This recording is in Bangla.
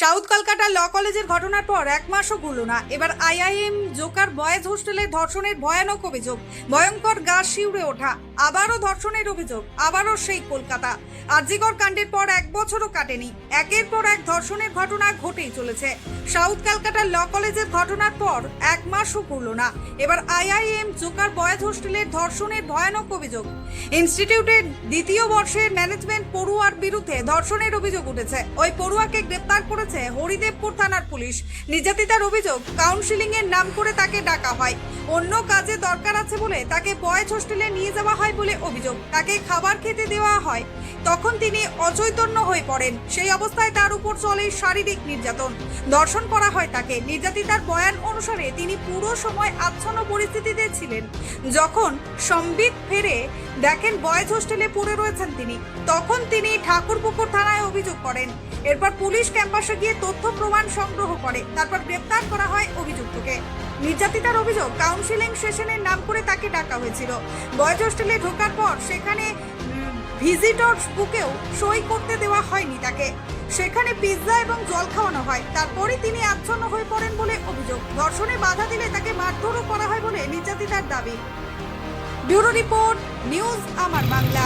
সাউথ কলকাতা ল কলেজের ঘটনার পর এক মাসও ঘুরল না। এবার আইআইএম জোকার বয়েজ হোস্টেলে ধর্ষণের ভয়ানক অভিযোগ। ভয়ঙ্কর গা শিউড়ে ওঠা। আবারও ধর্ষণের অভিযোগ, আবারও সেই কলকাতা। আরজিকর কাণ্ডের পর এক বছরও কাটেনি। একের পর এক ধর্ষণের ঘটনা ঘটেই চলেছে। সাউথ কলকাতার ল কলেজের ঘটনার পর এক মাসও ঘুরল না। এবার আইআইএম জোকার বয়েজ হোস্টেলের ধর্ষণের ভয়ানক অভিযোগ। ইনস্টিটিউটের দ্বিতীয় বর্ষের ম্যানেজমেন্ট পড়ুয়ার বিরুদ্ধে ধর্ষণের অভিযোগ উঠেছে। ওই পড়ুয়াকে গ্রেপ্তার করেছে হরিদেবপুর থানার পুলিশ। নির্যাতিতার অভিযোগ কাউন্সিলিং এর নাম করে তাকে ডাকা হয়। অন্য কাজে দরকার আছে বলে তাকে বয়েজ হোস্টেলে নিয়ে যাওয়া হয়। বলে অভিযোগ। তাকে খাবার খেতে দেওয়া হয়। তখন তিনি অচৈতন্য হয়ে পড়েন। সেই অবস্থায় তার উপর চলে শারীরিক নির্যাতন। দর্শন করা হয় তাকে। নির্যাতিতার বয়ান অনুসারে তিনি পুরো সময় আচ্ছন্ন পরিস্থিতিতে ছিলেন। যখন সম্বিত ফেরে দেখেন বয়েজ হোস্টেলে পড়ে রয়েছেন তিনি, তখন তিনি ঠাকুরপুকুর থানায় অভিযোগ করেন। এরপর পুলিশ ক্যাম্পাসে গিয়ে তথ্য প্রমাণ সংগ্রহ করে। তারপর গ্রেপ্তার করা হয় অভিযুক্তকে। নির্যাতিতার অভিযোগ কাউন্সিলিং সেশনের নাম করে তাকে ডাকা হয়েছিল। বয়েজ হোস্টেলে ঢোকার পর সেখানে ভিজিটর্স বুকেও সই করতে দেওয়া হয়নি তাকে। সেখানে পিৎজা এবং জল খাওয়ানো হয়। তারপরই তিনি আচ্ছন্ন হয়ে পড়েন বলে অভিযোগ। ধর্ষণে বাধা দিলে তাকে মারধরও করা হয় বলে নির্যাতিতার দাবি। ব্যুরো রিপোর্ট, নিউজ আমার বাংলা।